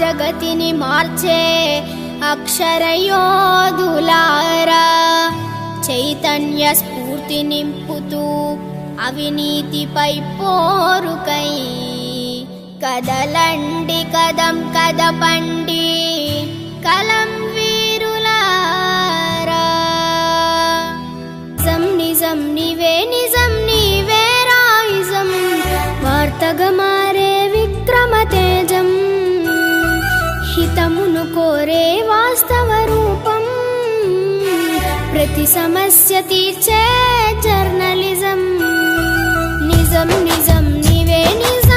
జగతిని మార్చే అక్షరయోధులారా చైతన్య స్ఫూర్తి నింపుతూ అవినీతిపై పోరుకై కదలండి కదం కదపండి. ప్రతి సమస్య తీర్చే జర్నలిజం. నిజం నిజం నివే నిజం.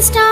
Stop.